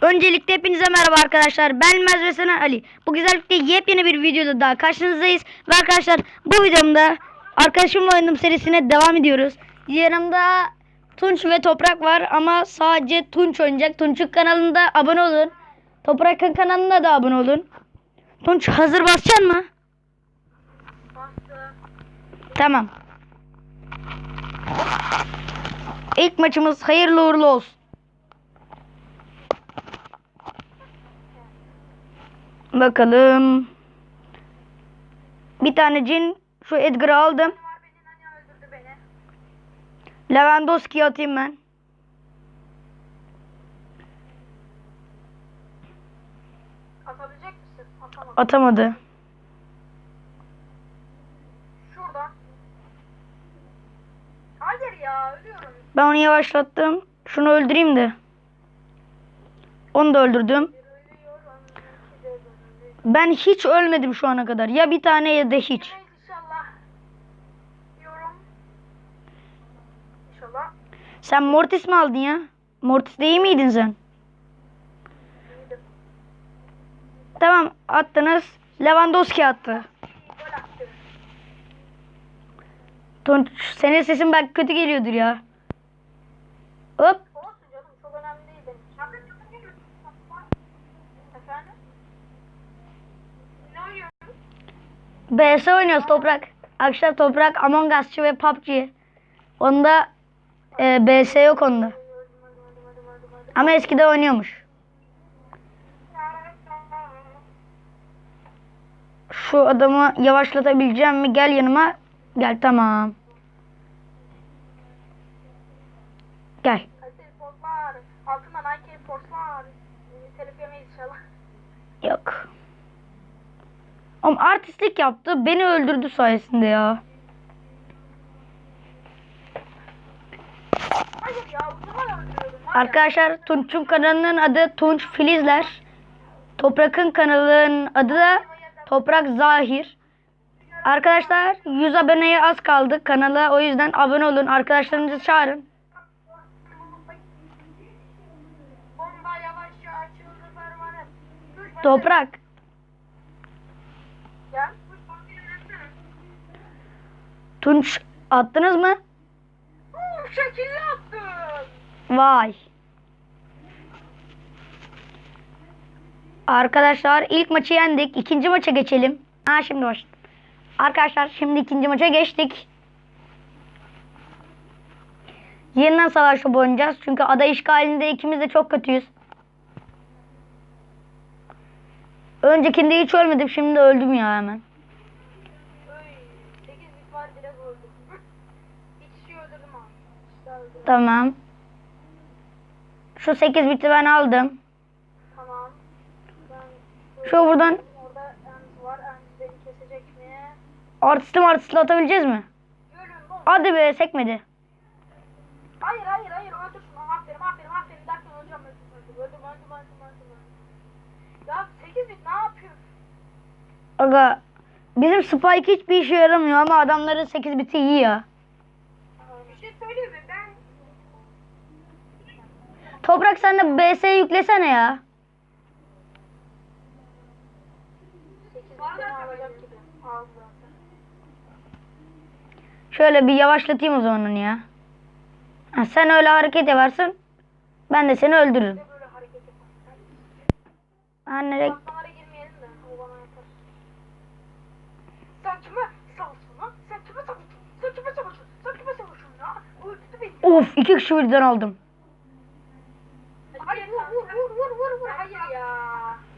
Öncelikle hepinize merhaba arkadaşlar. Ben Mez ve Sena Ali. Bu güzellikle yepyeni bir videoda daha karşınızdayız. Ve arkadaşlar bu videomda arkadaşımla oynadığım serisine devam ediyoruz. Yanımda Tunç ve Toprak var ama sadece Tunç oynayacak. Tunç'un kanalında abone olun. Toprak'ın kanalına da abone olun. Tunç hazır basacaksın mı? Tamam. İlk maçımız hayırlı uğurlu olsun. Bakalım. Bir tane cin. Şu Edgar'ı aldım. Lewandowski'yi atayım ben. Atabilecek misin? Atamadım. Atamadı. Şurada. Hayır ya ölüyorum. Ben onu yavaşlattım. Şunu öldüreyim de. Onu da öldürdüm. Ölüyorum. İki de ölüyorum. Ben hiç ölmedim şu ana kadar. Ya bir tane ya da hiç. İnşallah. Diyorum. İnşallah. Sen Mortis mi aldın ya? Mortis değil miydin sen? İyiydim. Tamam attınız. Lewandowski attı. Tunç senin sesin belki kötü geliyordur ya. Hop. Olsun canım çok önemli değil benim. Şaka çok geliyor. Efendim? Ne oynuyorsun? BS oynuyoruz Toprak. Akşam Toprak Among Us'çı ve PUBG. Onda e, BS yok onda. Ama eskide oynuyormuş. Şu adamı yavaşlatabileceğim mi? Gel yanıma. Gel tamam. Gel. Kaliteli Ama artistlik yaptı. Beni öldürdü sayesinde ya. Arkadaşlar Tunç'un kanalının adı Tunç Filizler. Toprak'ın kanalının adı da Toprak Zahir. Arkadaşlar 100 aboneye az kaldı kanala. O yüzden abone olun. Arkadaşlarınızı çağırın. Toprak. Gel. Dur, bak, yönetsene. Tunç attınız mı? Uuu şekilli attın. Vay. Arkadaşlar ilk maçı yendik. İkinci maça geçelim. Ha şimdi baş. Arkadaşlar şimdi ikinci maça geçtik. Yeniden savaş topu oynayacağız. Çünkü ada işgalinde ikimiz de çok kötüyüz. Öncekinde hiç ölmedim. Şimdi öldüm ya hemen. Öy. 8 bit var direkt öldüm. Bir kişiyi öldürdüm abi. İşte öldürdüm. Tamam. Şu 8 biti ben aldım. Tamam. Ben Şu buradan Orada Ems var. Ems beni kesecek mi? artistli atabileceğiz mi? Bu. Hadi be sekmedi. Hayır hayır hayır öldür şunu. Aferin aferin aferin derken öleceğim öldüm öldüm öldüm öldüm öldüm. öldüm. Ya 8 bit ne yapıyor? Aga bizim Spike hiçbir işe yaramıyor ama adamların 8 biti iyi ya. Bir şey söyleyeyim mi? Ben Toprak sen de BS yüklesene ya. 8 bitini alacak gibi. Aldı zaten. Şöyle bir yavaşlatayım o zaman onu ya. Ha, sen öyle hareket yaparsın. Ben de seni öldürürüm. Bir de böyle hareket yapar. Ha, nereye?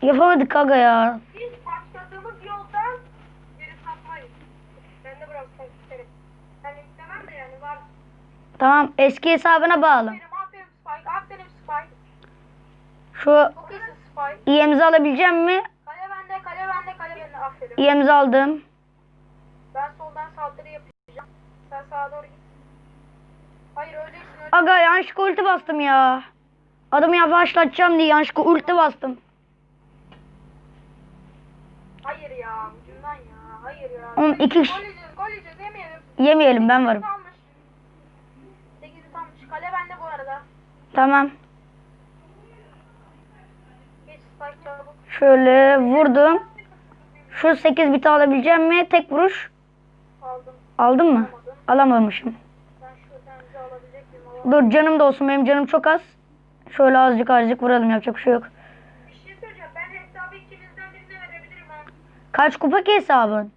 Yapamadık aga ya. Biz başladığımız yoldan geri sapmayız. Ben de sen isterim. Ben istemem de yani var. Tamam eski hesabına bağlı. Aferin aferin Spike. Aferin Spike. Şu Çok iyisin Spike. IM'zi alabileceğim mi? Kale bende kale bende kale bende. Aferin. IM'zi aldım. Ben soldan saldırı yapacağım. Sen sağa doğru git. Hayır öyleysin öyle. Aga yanlışlıkla ulti bastım ya. Adamı yavaşlatacağım diye yanlışlıkla ulti bastım. Hayır ya ucundan ya. Hayır ya. Oğlum iki kişi- Gol yiyeceğiz gol yiyeceğiz yemeyelim. Yemeyelim ben varım. Almış. 8'i almış. Kale bende bu arada. Tamam. Şöyle vurdum. Şu 8 biti alabileceğim mi? Tek vuruş. Aldım. Aldın mı? Alamamışım. Ben şu alabilecek miyim? Dur canım da olsun. Benim canım çok az. Şöyle azıcık azıcık vuralım. Yapacak bir şey yok. bir şey söyleyeceğim. Ben hesabı ikinizden birine verebilirim ha. Kaç kupa ki hesabın?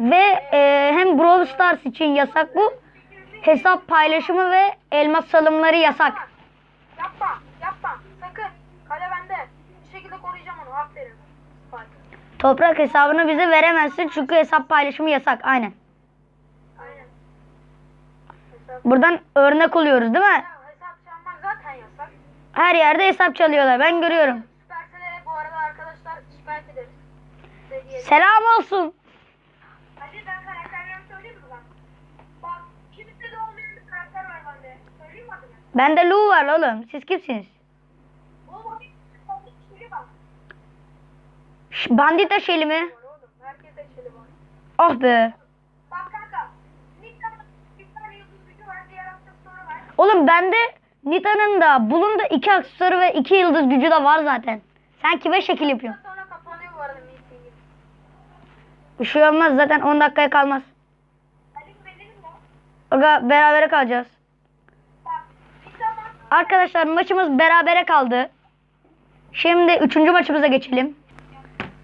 Ve e, hem Brawl Stars için yasak bu. Hesap paylaşımı ve elmas salımları yasak. Yapma. Yapma. Sakın. Kale bende. Bir şekilde koruyacağım onu. Aferin. Bak. Toprak hesabını bize veremezsin çünkü hesap paylaşımı yasak. Aynen. Aynen. Hesap. Buradan örnek oluyoruz değil mi? Ya, hesap çalmak zaten yasak. Her yerde hesap çalıyorlar. Ben görüyorum. Süpersel'e bu arada arkadaşlar şikayet ederiz. Sevgiye. Selam olsun. Hadi ben karakterlerimi söyleyeyim mi bak? Bak kimse de olmayan bir karakter var bende. Söyleyeyim mi adını? Bende Lu var oğlum. Siz kimsiniz? Oğlum hadi. Hadi söyle bak. Ş- Bandita Şeli mi? Var oğlum. Herkese çeli var. Oh be. Bak kanka. Nick'ten bir tane yıldız gücü var. Diğer aksesuarı var. Oğlum bende Nita'nın da Bulun da iki aksesuarı ve iki yıldız gücü de var zaten. Sen kime şekil yapıyorsun? Sonra kapanıyor bu arada meeting. Bir şey olmaz zaten 10 dakikaya kalmaz. Aga berabere kalacağız. Arkadaşlar maçımız berabere kaldı. Şimdi üçüncü maçımıza geçelim.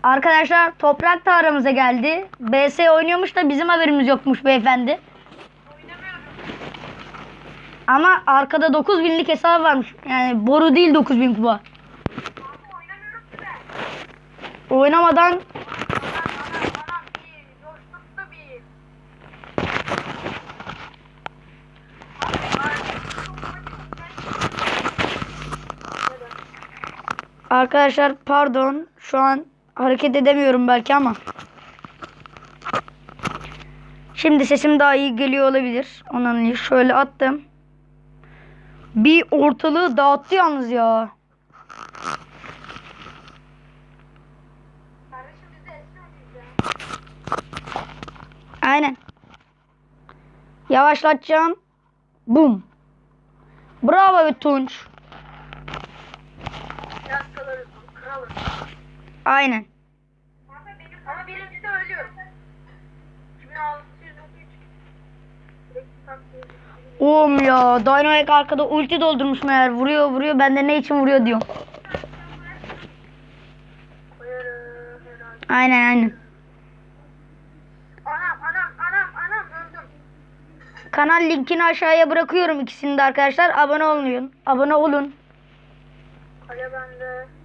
Arkadaşlar toprak da aramıza geldi. BS oynuyormuş da bizim haberimiz yokmuş beyefendi. Ama arkada 9000'lik hesabı varmış. Yani boru değil 9000 kupa. Oynamadan Anam anam anam bir. Coştuktu bir. Arkadaşlar pardon şu an hareket edemiyorum belki ama. Şimdi sesim daha iyi geliyor olabilir. Ondan şöyle attım. Bir ortalığı dağıttı yalnız ya. Aynen. Yavaşlatacağım. Bum. Bravo be Tunç. Aynen. Ama birincide ölüyorum. 2633. Direkt taktiği. Oğlum ya Dynamite arkada ulti doldurmuş meğer. Vuruyor vuruyor. Ben de ne için vuruyor diyorum. Aynen aynen. Anam anam anam anam öldüm. Kanal linkini aşağıya bırakıyorum ikisini de arkadaşlar. Abone olun. Abone olun. Kale bende.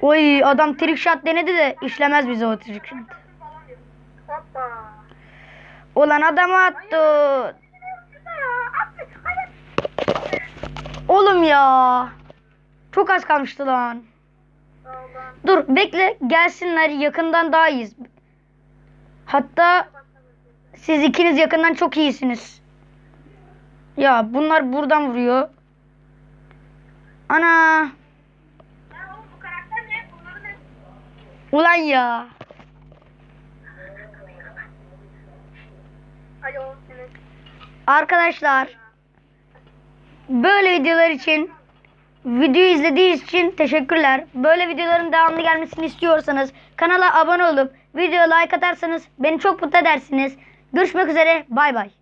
Oy adam trick shot denedi de işlemez bize o trick shot. Hoppa. Ulan adamı attı. Oğlum ya. Çok az kalmıştı lan. Dur bekle gelsinler yakından daha iyiyiz. Hatta siz ikiniz yakından çok iyisiniz. Ya bunlar buradan vuruyor. Ana. Ya oğlum bu karakter ne? Bunların ne? Ulan ya. Alo. Arkadaşlar böyle videolar için video izlediğiniz için teşekkürler. Böyle videoların devamlı gelmesini istiyorsanız kanala abone olup videoya like atarsanız beni çok mutlu edersiniz. Görüşmek üzere bay bay.